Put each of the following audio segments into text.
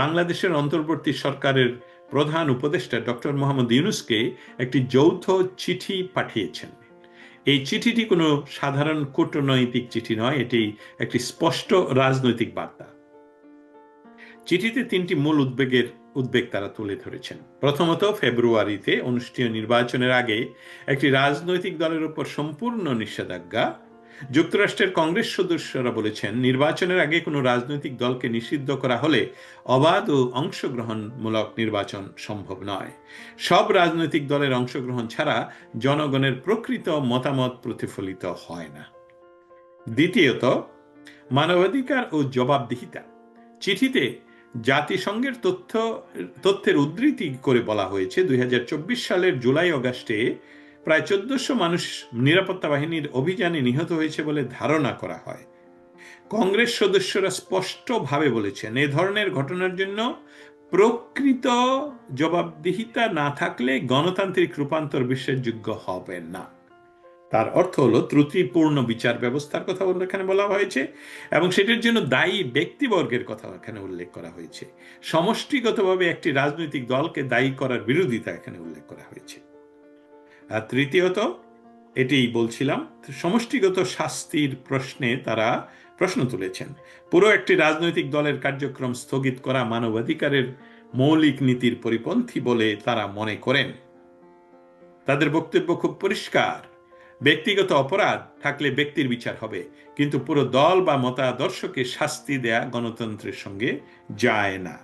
বাংলাদেশের অন্তর্বর্তী সরকারের প্রধান উপদেষ্টা ডক্টর মোহাম্মদ ইউনুসকে একটি যৌথ চিঠি পাঠিয়েছেন। এই চিঠিটি কোনো সাধারণ কূটনৈতিক চিঠি নয়, এটি একটি স্পষ্ট রাজনৈতিক বার্তা। চিঠিতে তিনটি মূল উদ্বেগের উদ্বেগ তারা তুলে ধরেছেন। প্রথমত, ফেব্রুয়ারিতে অনুষ্ঠীয় নির্বাচনের আগে একটি রাজনৈতিক দলের উপর সম্পূর্ণ নিষেধাজ্ঞা যুক্তরাষ্ট্রের কংগ্রেস সদস্যরা বলেছেন, নির্বাচনের আগে কোনো রাজনৈতিক দলকে নিষিদ্ধ করা হলে অবাধ ও অংশগ্রহণমূলক নির্বাচন সম্ভব নয়। সব রাজনৈতিক দলের অংশগ্রহণ ছাড়া জনগণের প্রকৃত মতামত প্রতিফলিত হয় না। দ্বিতীয়ত, মানবাধিকার ও জবাবদিহিতা। চিঠিতে জাতিসংঘের তথ্য, তথ্যের উদ্ধৃতি করে বলা হয়েছে, দুই হাজার চব্বিশ সালের জুলাই অগাস্টে প্রায় চোদ্দশো মানুষ নিরাপত্তা বাহিনীর অভিযানে নিহত হয়েছে বলে ধারণা করা হয়। কংগ্রেস সদস্যরা স্পষ্টভাবে বলেছেন, এ ধরনের ঘটনার জন্য প্রকৃত জবাবদিহিতা না থাকলে গণতান্ত্রিক রূপান্তর বিশ্বাসযোগ্য হবে না। তার অর্থ হলো, ত্রুটিপূর্ণ বিচার ব্যবস্থার কথা এখানে বলা হয়েছে এবং সেটির জন্য দায়ী ব্যক্তিবর্গের কথা এখানে উল্লেখ করা হয়েছে। সমষ্টিগতভাবে একটি রাজনৈতিক দলকে দায়ী করার বিরোধিতা এখানে উল্লেখ করা হয়েছে। তৃতীয়ত এটি বলছিলাম, সমষ্টিগত শাস্তির প্রশ্নে তারা প্রশ্ন তুলেছেন। পুরো একটি রাজনৈতিক দলের কার্যক্রম স্থগিত করা মানবাধিকারের মৌলিক নীতির পরিপন্থী বলে তারা মনে করেন। তাদের বক্তব্য খুব পরিষ্কার। ব্যক্তিগত অপরাধ থাকলে ব্যক্তির বিচার হবে, কিন্তু পুরো দল বা মতাদর্শকে শাস্তি দেয়া গণতন্ত্রের সঙ্গে যায় না।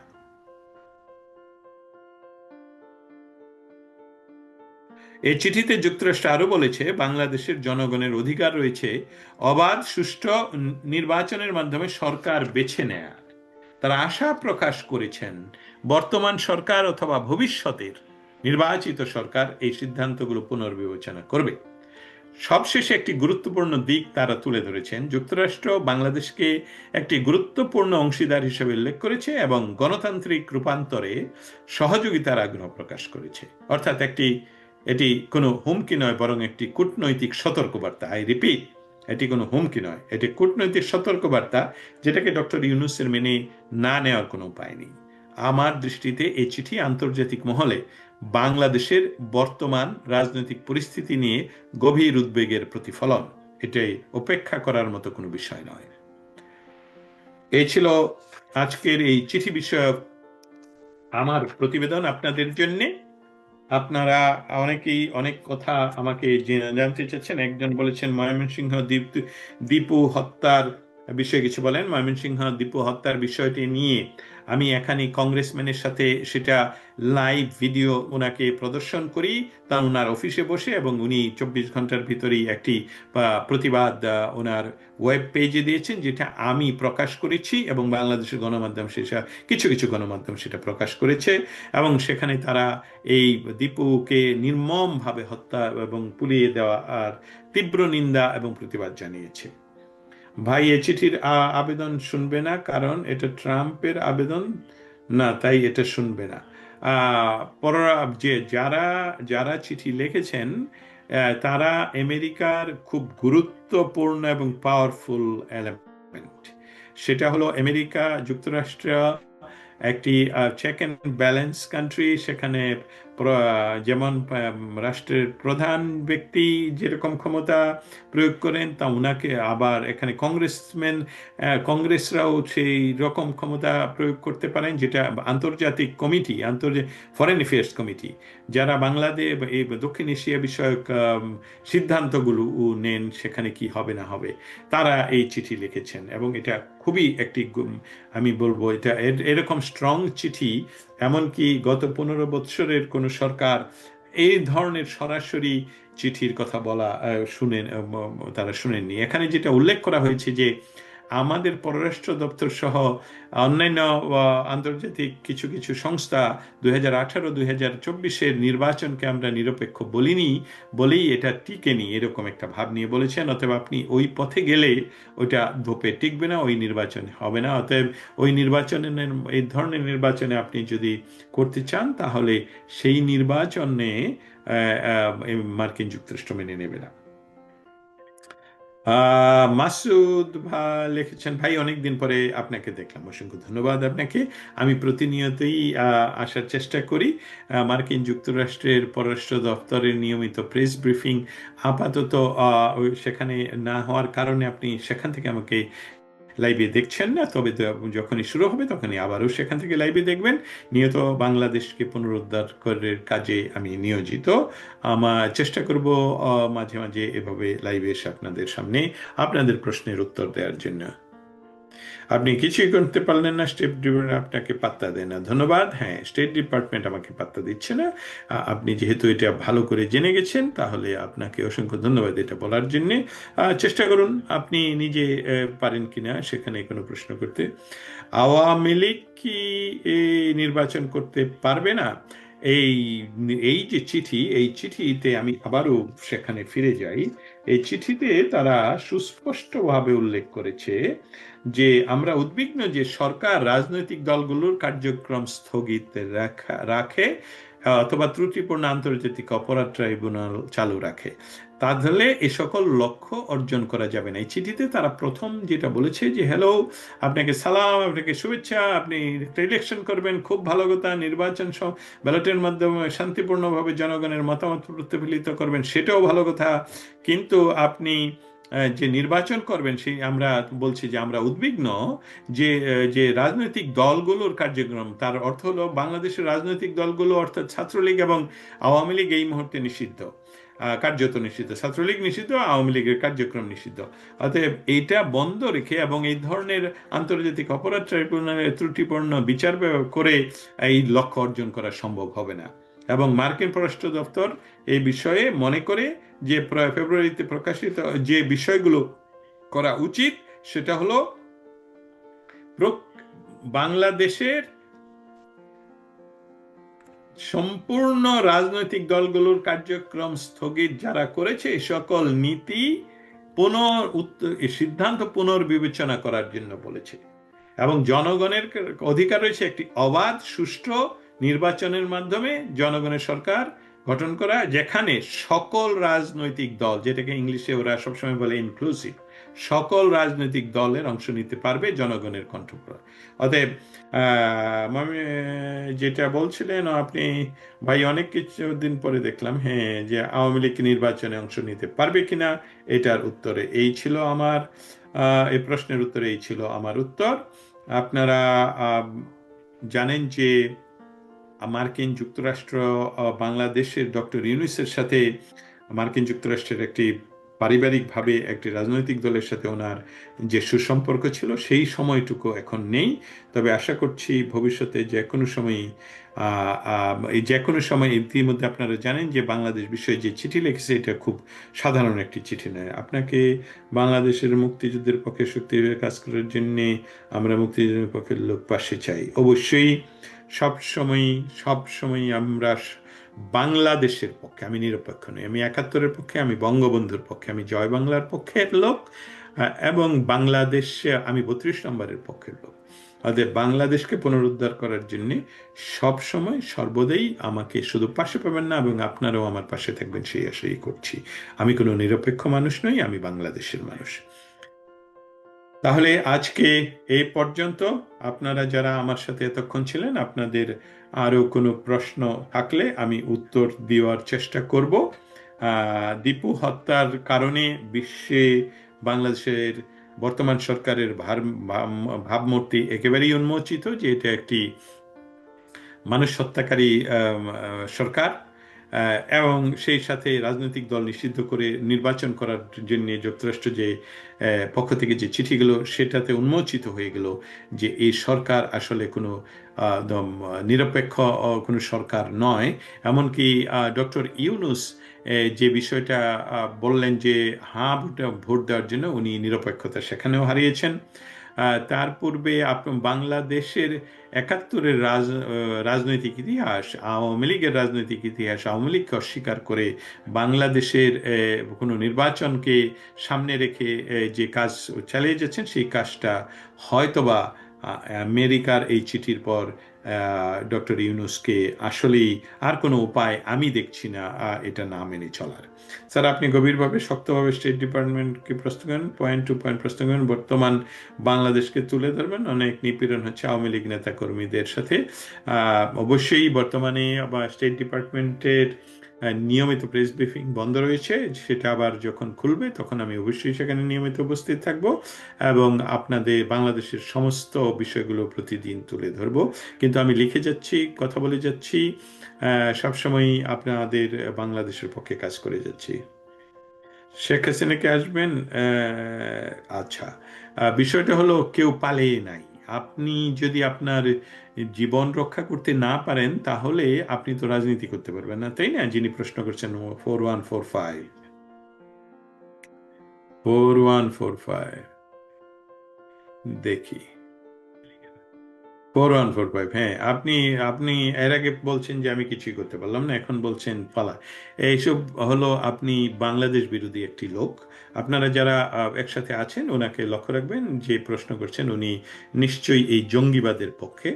এই চিঠিতে যুক্তরাষ্ট্র আরও বলেছে, বাংলাদেশের জনগণের অধিকার রয়েছে অবাধ, সুষ্ঠু নির্বাচনের মাধ্যমে সরকার বেছে নেয়া। তারা আশা প্রকাশ করেছেন, বর্তমান সরকার অথবা ভবিষ্যতের নির্বাচিত সরকার এই সিদ্ধান্তগুলো পুনর্বিবেচনা করবে। সবশেষে একটি গুরুত্বপূর্ণ দিক তারা তুলে ধরেছেন, যুক্তরাষ্ট্র বাংলাদেশকে একটি গুরুত্বপূর্ণ অংশীদার হিসেবে উল্লেখ করেছে এবং গণতান্ত্রিক রূপান্তরে সহযোগিতার আগ্রহ প্রকাশ করেছে। অর্থাৎ একটি এটি কোনো হুমকি নয়, বরং একটি কূটনৈতিক সতর্কবার্তা। আই রিপিট এটি কোনো হুমকি নয়, এটি কূটনৈতিক সতর্কবার্তা, যেটাকে ডক্টর ইউনুসের মেনে না নেওয়ার কোনো উপায় নেই। আমার দৃষ্টিতে এই চিঠি আন্তর্জাতিক মহলে বাংলাদেশের বর্তমান রাজনৈতিক পরিস্থিতি নিয়ে গভীর উদ্বেগের প্রতিফলন। এটাই উপেক্ষা করার মতো কোনো বিষয় নয়। এই ছিল আজকের এই চিঠি বিষয়ক আমার প্রতিবেদন আপনাদের জন্যে। আপনারা অনেকেই অনেক কথা আমাকে জানতে চাচ্ছেন একজন বলেছেন, ময়মনসিংহ দীপ দীপু হত্যার বিষয়ে কিছু বলেন। ময়মনসিংহ দীপু হত্যার বিষয়টি নিয়ে আমি এখানে কংগ্রেসম্যানের সাথে সেটা লাইভ ভিডিও ওনাকে প্রদর্শন করি। তা ওনার অফিসে বসে এবং উনি চব্বিশ ঘণ্টার ভিতরেই একটি প্রতিবাদ ওনার ওয়েব পেজে দিয়েছেন, যেটা আমি প্রকাশ করেছি এবং বাংলাদেশের গণমাধ্যম সেটা, কিছু কিছু গণমাধ্যম সেটা প্রকাশ করেছে। এবং সেখানে তারা এই দীপুকে নির্মমভাবে হত্যা এবং পুলিয়ে দেওয়া আর তীব্র নিন্দা এবং প্রতিবাদ জানিয়েছে। ভাই, এ চিঠির আবেদন শুনবে না, কারণ এটা ট্রাম্পের আবেদন। না, তাই এটা শুনবে না। পরা যে যারা যারা চিঠি লিখেছেন তারা আমেরিকার খুব গুরুত্বপূর্ণ এবং পাওয়ারফুল এলিমেন্ট সেটা হলো আমেরিকা, যুক্তরাষ্ট্র, একটি চেক অ্যান্ড ব্যালেন্স কান্ট্রি সেখানে যেমন রাষ্ট্রের প্রধান ব্যক্তি যেরকম ক্ষমতা প্রয়োগ করেন, তা ওনাকে আবার এখানে কংগ্রেসম্যান কংগ্রেসরাও সেই রকম ক্ষমতা প্রয়োগ করতে পারেন, যেটা আন্তর্জাতিক কমিটি আন্তর্জাতিক ফরেন অ্যাফেয়ার্স কমিটি যারা বাংলাদেশ এই দক্ষিণ এশিয়া বিষয়ক সিদ্ধান্তগুলো নেন সেখানে কি হবে না হবে, তারা এই চিঠি লিখেছেন। এবং এটা খুবই একটি আমি বলব এটা এরকম স্ট্রং চিঠি, এমনকি গত পনেরো বৎসরের কোনো সরকার এই ধরনের সরাসরি চিঠির কথা বলা শুনেন তারা শুনেননি। এখানে যেটা উল্লেখ করা হয়েছে যে আমাদের পররাষ্ট্র দপ্তর সহ অন্যান্য আন্তর্জাতিক কিছু কিছু সংস্থা দুই হাজার আঠারো, দুই হাজার চব্বিশের নির্বাচনকে আমরা নিরপেক্ষ বলিনি, বলেই এটা টিকেনি এরকম একটা ভাব নিয়ে বলেছেন। অতএব আপনি ওই পথে গেলে ওইটা ধোপে টিকবে না, ওই নির্বাচন হবে না। অতএব ওই নির্বাচনে এই ধরনের নির্বাচনে আপনি যদি করতে চান, তাহলে সেই নির্বাচনে মার্কিন যুক্তরাষ্ট্র মেনে নেবে না। মাসুদ ভা লিখেছেন, ভাই, অনেকদিন পরে আপনাকে দেখলাম। অসংখ্য ধন্যবাদ আপনাকে। আমি প্রতিনিয়তই আসার চেষ্টা করি। মার্কিন যুক্তরাষ্ট্রের পররাষ্ট্র দপ্তরের নিয়মিত প্রেস ব্রিফিং আপাতত সেখানে না হওয়ার কারণে আপনি সেখান থেকে আমাকে লাইভে দেখছেন না, তবে যখনই শুরু হবে তখনই আবারও সেখান থেকে লাইভে দেখবেন। নিয়ত বাংলাদেশকে পুনরুদ্ধার করার কাজে আমি নিয়োজিত। আমার চেষ্টা করব মাঝে মাঝে এভাবে লাইভে এসে আপনাদের সামনে আপনাদের প্রশ্নের উত্তর দেওয়ার জন্য। আপনি কিছুই করতে পারলেন না স্টেট ডিপার্টমেন্ট আপনাকে পাত্তা দেয় না। ধন্যবাদ। হ্যাঁ স্টেট ডিপার্টমেন্ট আমাকে পাত্তা দিচ্ছে না। আপনি যেহেতু এটা ভালো করে জেনে গেছেন, তাহলে আপনাকে অসংখ্য ধন্যবাদ এটা বলার জন্যে। চেষ্টা করুন, আপনি নিজে পারেন কিনা সেখানে কোনো প্রশ্ন করতে। আওয়ামী লীগ কি নির্বাচন করতে পারবে না? এই এই যে চিঠি, এই চিঠিতে আমি আবারও সেখানে ফিরে যাই। এই চিঠিতে তারা সুস্পষ্টভাবে উল্লেখ করেছে যে আমরা উদ্বিগ্ন যে সরকার রাজনৈতিক দলগুলোর কার্যক্রম স্থগিত রাখা অথবা ত্রুটিপূর্ণ আন্তর্জাতিক অপরাধ ট্রাইব্যুনাল চালু রাখে। তাহলে এ সকল লক্ষ্য অর্জন করা যাবে না। এই চিঠিতে তারা প্রথম যেটা বলেছে যে, হ্যালো, আপনাকে সালাম, আপনাকে শুভেচ্ছা, আপনি ইলেকশন করবেন, খুব ভালো কথা, নির্বাচন সব ব্যালটের মাধ্যমে শান্তিপূর্ণভাবে জনগণের মতামত প্রতিফলিত করবেন, সেটাও ভালো কথা। কিন্তু আপনি যে নির্বাচন করবেন, সেই আমরা বলছি যে, আমরা উদ্বিগ্ন যে যে রাজনৈতিক দলগুলোর কার্যক্রম, তার অর্থ হলো বাংলাদেশের রাজনৈতিক দলগুলো অর্থাৎ ছাত্রলীগ এবং আওয়ামী লীগ এই মুহূর্তে নিষিদ্ধ। কার্যত নিষিদ্ধ, ছাত্রলীগ নিষিদ্ধ, আওয়ামী লীগের কার্যক্রম নিষিদ্ধ। অতএব এইটা বন্ধ রেখে এবং এই ধরনের আন্তর্জাতিক অপরাধ ট্রাইব্যুনালের ত্রুটিপূর্ণ বিচার করে এই লক্ষ্য অর্জন করা সম্ভব হবে না। এবং মার্কিন পররাষ্ট্র দপ্তর এই বিষয়ে মনে করে যে ফেব্রুয়ারিতে প্রকাশিত, যে বিষয়গুলো করা উচিত, সেটা হলো বাংলাদেশের সম্পূর্ণ রাজনৈতিক দলগুলোর কার্যক্রম স্থগিত যারা করেছে সকল নীতি পুনর সিদ্ধান্ত পুনর্বিবেচনা করার জন্য বলেছে। এবং জনগণের অধিকার রয়েছে একটি অবাধ, সুষ্ঠু নির্বাচনের মাধ্যমে জনগণের সরকার গঠন করা, যেখানে সকল রাজনৈতিক দল, যেটাকে ইংলিশে ওরা সবসময় বলে ইনক্লুসিভ সকল রাজনৈতিক দলের অংশ নিতে পারবে জনগণের কণ্ঠ অতএব যেটা বলছিলেন আপনি, ভাই, অনেক কিছু দিন পরে দেখলাম হ্যাঁ যে আওয়ামী লীগ নির্বাচনে অংশ নিতে পারবে কিনা, এটার উত্তরে এই ছিল আমার এই প্রশ্নের উত্তরে এই ছিল আমার উত্তর। আপনারা জানেন যে মার্কিন যুক্তরাষ্ট্র বাংলাদেশের ডক্টর ইউনুসের সাথে মার্কিন যুক্তরাষ্ট্রের একটি পারিবারিকভাবে একটি রাজনৈতিক দলের সাথে ওনার যে সুসম্পর্ক ছিল, সেই সময়টুকু এখন নেই। তবে আশা করছি ভবিষ্যতে যে কোনো সময়ই এই যে কোনো সময় ইতিমধ্যে আপনারা জানেন যে বাংলাদেশ বিষয়ে যে চিঠি লিখেছে, এটা খুব সাধারণ একটি চিঠি নয়। আপনাকে বাংলাদেশের মুক্তিযুদ্ধের পক্ষে শক্তিভাবে কাজ করার জন্যে আমরা মুক্তিযুদ্ধের পক্ষের লোক পাশে চাই। অবশ্যই সব সময় সব সময় আমরা বাংলাদেশের পক্ষে, আমি নিরপেক্ষ নই, আমি একাত্তরের পক্ষে, আমি বঙ্গবন্ধুর পক্ষে, আমি জয় বাংলার পক্ষের লোক এবং বাংলাদেশে আমি বত্রিশ নম্বরের পক্ষের লোক। অতএব বাংলাদেশকে পুনরুদ্ধার করার জন্য সব সময় সর্বদাই আমাকে শুধু পাশে পাবেন না, এবং আপনারাও আমার পাশে থাকবেন, সেই আশাই করছি। আমি কোনো নিরপেক্ষ মানুষ নই, আমি বাংলাদেশের মানুষ। তাহলে আজকে এই পর্যন্ত। আপনারা যারা আমার সাথে এতক্ষণ ছিলেন, আপনাদের আরও কোনো প্রশ্ন থাকলে আমি উত্তর দেওয়ার চেষ্টা করব। দীপু হত্যার কারণে বিশ্বে বাংলাদেশের বর্তমান সরকারের ভার ভাব- ভাবমূর্তি একেবারেই উন্মোচিত যে এটা একটি মানুষ হত্যাকারী সরকার। এবং সেই সাথে রাজনৈতিক দল নিষিদ্ধ করে নির্বাচন করার জন্য যুক্তরাষ্ট্র যে পক্ষ থেকে যে চিঠিগুলো, সেটাতে উন্মোচিত হয়ে গেল যে এই সরকার আসলে কোনো নিরপেক্ষ কোনো সরকার নয়। এমনকি ডক্টর ইউনুস যে বিষয়টা বললেন যে হ্যাঁ ভোট ভোট দেওয়ার জন্য উনি নিরপেক্ষতা সেখানেও হারিয়েছেন। তার পূর্বে বাংলাদেশের একাত্তরের রাজ রাজনৈতিক ইতিহাস, আওয়ামী লীগের রাজনৈতিক ইতিহাস, আওয়ামী লীগকে অস্বীকার করে বাংলাদেশের কোনো নির্বাচনকে সামনে রেখে যে কাজ চালিয়ে যাচ্ছেন, সেই কাজটা হয়তোবা আমেরিকার এই চিঠির পর ডক্টর ইউনুসকে আসলেই আর কোনো উপায় আমি দেখছি না এটা না মেনে চলার। স্যার, আপনি গভীরভাবে, শক্তভাবে স্টেট ডিপার্টমেন্টকে প্রশ্ন করেন, পয়েন্ট টু পয়েন্ট প্রশ্ন করেন, বর্তমান বাংলাদেশকে তুলে ধরবেন, অনেক নিপীড়ন হচ্ছে আওয়ামী লীগ নেতা কর্মীদের সাথে অবশ্যই বর্তমানে আবার স্টেট ডিপার্টমেন্টের নিয়মিত প্রেস ব্রিফিং বন্ধ রয়েছে সেটা আবার যখন খুলবে তখন আমি অবশ্যই সেখানে নিয়মিত উপস্থিত থাকব এবং আপনাদের বাংলাদেশের সমস্ত বিষয়গুলো প্রতিদিন তুলে ধরব। কিন্তু আমি লিখে যাচ্ছি কথা বলে যাচ্ছি আহ, সবসময় আপনাদের বাংলাদেশের পক্ষে কাজ করে যাচ্ছি। শেখ হাসিনাকে আসবেন? আচ্ছা। বিষয়টা হলো কেউ পালিয়ে নাই। আপনি যদি আপনার জীবন রক্ষা করতে না পারেন, তাহলে আপনি তো রাজনীতি করতে পারবেন না, তাই না? যিনি প্রশ্ন করছেন four one four five four one four five দেখি। ফোর ওয়ান ফোর ফাইভ হ্যাঁ আপনি আপনি এর আগে বলছেন যে আমি কিছুই করতে পারলাম না, এখন বলছেন পালা। এইসব হলো আপনি বাংলাদেশ বিরোধী একটি লোক। আপনারা যারা একসাথে আছেন, ওনাকে লক্ষ্য রাখবেন, যে প্রশ্ন করছেন উনি নিশ্চয়ই এই জঙ্গিবাদের পক্ষে।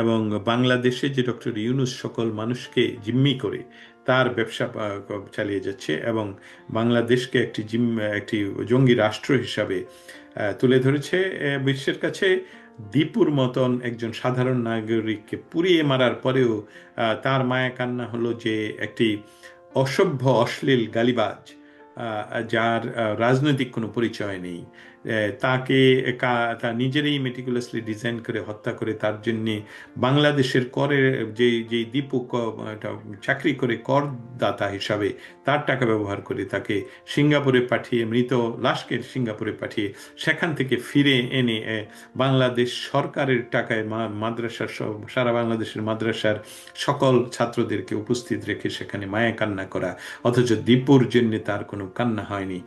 এবং বাংলাদেশে যে ডক্টর ইউনুস সকল মানুষকে জিম্মি করে তার ব্যবসা চালিয়ে যাচ্ছে এবং বাংলাদেশকে একটি জিম, একটি জঙ্গি রাষ্ট্র হিসাবে তুলে ধরেছে বিশ্বের কাছে দীপুর মতন একজন সাধারণ নাগরিককে পুড়িয়ে মারার পরেও তার মায়া কান্না হলো যে একটি অসভ্য, অশ্লীল গালিবাজ যার রাজনৈতিক কোনো পরিচয় নেই। তাকে কা- তা নিজেরই মেটিকুলাসলি ডিজাইন করে হত্যা করে, তার জন্যে বাংলাদেশের করের যে যে দীপু চাকরি করে করদাতা হিসাবে তার টাকা ব্যবহার করে তাকে সিঙ্গাপুরে পাঠিয়ে, মৃত লাশকে সিঙ্গাপুরে পাঠিয়ে সেখান থেকে ফিরে এনে বাংলাদেশ সরকারের টাকায় মাদ্রাসার সারা বাংলাদেশের মাদ্রাসার সকল ছাত্রদেরকে উপস্থিত রেখে সেখানে মায়া কান্না করা। অথচ দীপুর জন্য তার কোনো কান্না হয়নি।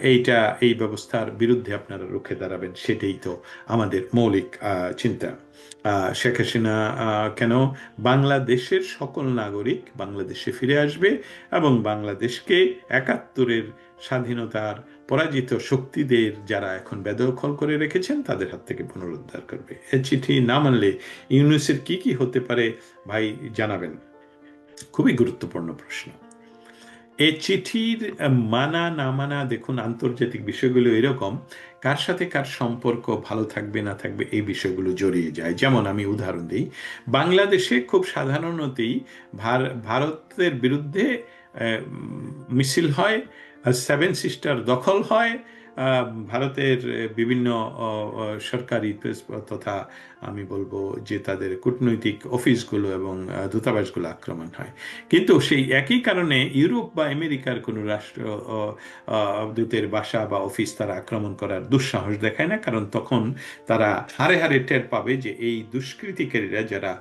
এইটা, এই ব্যবস্থার বিরুদ্ধে আপনারা রুখে দাঁড়াবেন, সেটাই তো আমাদের মৌলিক চিন্তা। শেখ হাসিনা কেন বাংলাদেশের সকল নাগরিক বাংলাদেশে ফিরে আসবে এবং বাংলাদেশকে একাত্তরের স্বাধীনতার পরাজিত শক্তিদের যারা এখন বেদখল করে রেখেছেন, তাদের হাত থেকে পুনরুদ্ধার করবে। এ চিঠি না মানলে ইউনুসের কি কি হতে পারে ভাই জানাবেন। খুবই গুরুত্বপূর্ণ প্রশ্ন। এই চিঠির মানা, না মানা, দেখুন, আন্তর্জাতিক বিষয়গুলো এরকম। কার সাথে কার সম্পর্ক, ভালো থাকবে, না থাকবে, এই বিষয়গুলো জড়িয়ে যায়। যেমন আমি উদাহরণ দিই, বাংলাদেশে খুব সাধারণতই ভার- ভারতের বিরুদ্ধে মিছিল হয় সেভেন সিস্টার দখল হয় ভারতের বিভিন্ন সরকারি তথা আমি বলব যে তাদের কূটনৈতিক অফিসগুলো এবং দূতাবাসগুলো আক্রমণ হয়। কিন্তু সেই একই কারণে ইউরোপ বা আমেরিকার কোনো রাষ্ট্র দূতের বাসা বা অফিস তারা আক্রমণ করার দুঃসাহস দেখায় না। কারণ তখন তারা হারে হারে টের পাবে যে এই দুষ্কৃতিকারীরা যারা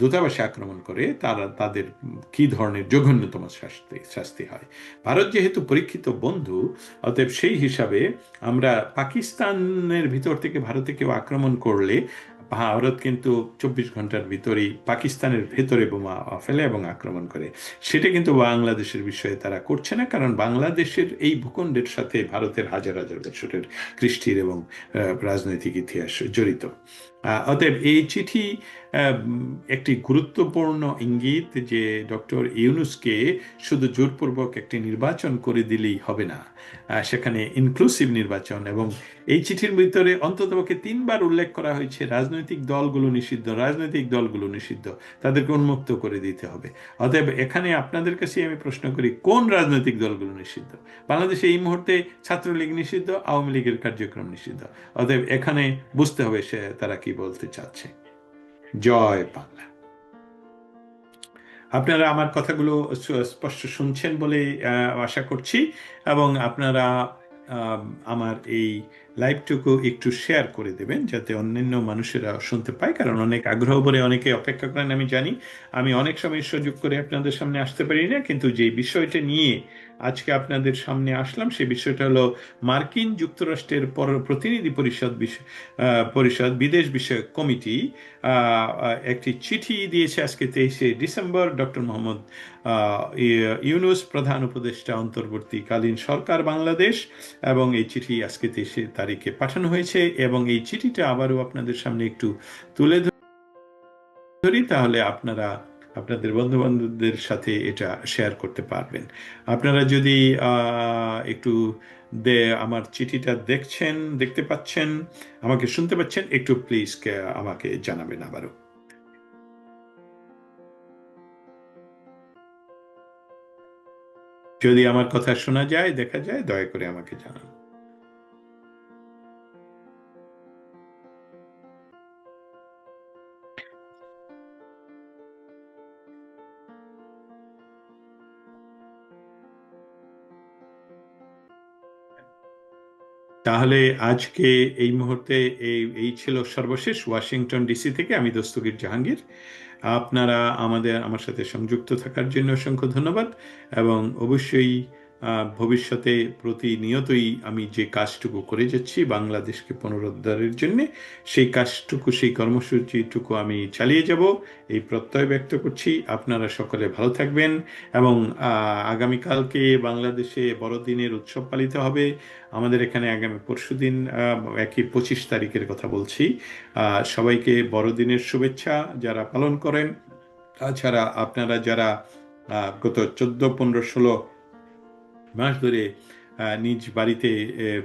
দূতাবাসে আক্রমণ করে তারা তাদের কি ধরনের জঘন্যতম শাস্তি শাস্তি হয়? ভারত যেহেতু পরীক্ষিত বন্ধু, অতএব সেই হিসাবে আমরা পাকিস্তানের ভিতর থেকে ভারতে কেউ আক্রমণ করলে ভারত কিন্তু চব্বিশ ঘণ্টার ভিতরেই পাকিস্তানের ভেতরে বোমা ফেলে এবং আক্রমণ করে। সেটা কিন্তু বাংলাদেশের বিষয়ে তারা করছে না, কারণ বাংলাদেশের এই ভূখণ্ডের সাথে ভারতের হাজার হাজার বছরের কৃষ্টির এবং রাজনৈতিক ইতিহাস জড়িত। অতএব এই চিঠি একটি গুরুত্বপূর্ণ ইঙ্গিত যে ডক্টর ইউনুসকে শুধু জোরপূর্বক একটি নির্বাচন করে দিলেই হবে না। সেখানে ইনক্লুসিভ নির্বাচন এবং এই চিঠির ভিতরে অন্ততপক্ষে তিনবার উল্লেখ করা হয়েছে, রাজনৈতিক দলগুলো নিষিদ্ধ, রাজনৈতিক দলগুলো নিষিদ্ধ, তাদেরকে উন্মুক্ত করে দিতে হবে। অতএব এখানে আপনাদের কাছে আমি প্রশ্ন করি, কোন রাজনৈতিক দলগুলো নিষিদ্ধ? বাংলাদেশে এই মুহূর্তে ছাত্রলীগ নিষিদ্ধ, আওয়ামী লীগের কার্যক্রম নিষিদ্ধ। অতএব এখানে বুঝতে হবে সে তারা কি বলতে চাচ্ছে? জয় বাংলা। আপনারা আমার কথাগুলো স্পষ্ট শুনছেন বলে আশা করছি এবং আপনারা আমার এই লাইভটুকু একটু শেয়ার করে দেবেন যাতে অন্যান্য মানুষেরা শুনতে পায়, কারণ অনেক আগ্রহ করে অনেকে অপেক্ষা করেন, আমি জানি। আমি অনেক সময় সুযোগ করে আপনাদের সামনে আসতে পারি না, কিন্তু যে বিষয়টা নিয়ে আজকে আপনাদের সামনে আসলাম। সেই বিষয়টা হলো মার্কিন যুক্তরাষ্ট্রের পর- প্রতিনিধি পরিষদ পরিষদ, বিদেশ বিষয়ক কমিটি একটি চিঠি দিয়েছে আজকে তেইশে ডিসেম্বর। ডক্টর মোহাম্মদ ইউনুস প্রধান উপদেষ্টা অন্তর্বর্তীকালীন সরকার বাংলাদেশ এবং এই চিঠি আজকে তেইশে তারিখে পাঠানো হয়েছে এবং এই চিঠিটা আবারও আপনাদের সামনে একটু তুলে ধরি। তাহলে আপনারা আপনাদের বন্ধু বান্ধবদের সাথে এটা শেয়ার করতে পারবেন। আপনারা যদি একটু দে, আমার চিঠিটা দেখছেন, দেখতে পাচ্ছেন, আমাকে শুনতে পাচ্ছেন, একটু প্লিজ আমাকে জানাবেন আবারও। যদি আমার কথা শোনা যায়, দেখা যায়, দয়া করে আমাকে জানান। তাহলে আজকে এই মুহূর্তে এই এই ছিল সর্বশেষ ওয়াশিংটন ডিসি থেকে আমি দস্তগীর জাহাঙ্গীর। আপনারা আমাদের, আমার সাথে সংযুক্ত থাকার জন্য অসংখ্য ধন্যবাদ এবং অবশ্যই ভবিষ্যতে প্রতিনিয়তই আমি যে কাজটুকু করে যাচ্ছি বাংলাদেশকে পুনরুদ্ধারের জন্য, সেই কাজটুকু, সেই কর্মসূচিটুকু আমি চালিয়ে যাব, এই প্রত্যয় ব্যক্ত করছি। আপনারা সকলে ভালো থাকবেন এবং আগামীকালকে বাংলাদেশে বড়দিনের উৎসব পালিত হবে। আমাদের এখানে আগামী পরশু দিন একই পঁচিশ তারিখের কথা বলছি। সবাইকে বড়দিনের শুভেচ্ছা যারা পালন করেন। তাছাড়া আপনারা যারা গত চোদ্দ, পনেরো, ষোলো মাস ধরে নিজ বাড়িতে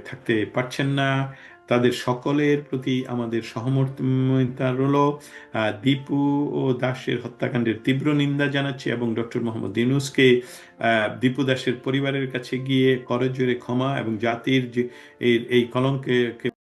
থাকতে পারছেন না। তাদের সকলের প্রতি আমাদের সহমর্মিতা রল দীপু ও দাসের হত্যাকাণ্ডের তীব্র নিন্দা জানাচ্ছে এবং ডক্টর মোহাম্মদ ইউনুসকে দীপু দাসের পরিবারের কাছে গিয়ে করজোরে ক্ষমা এবং জাতির যে এই কলঙ্কে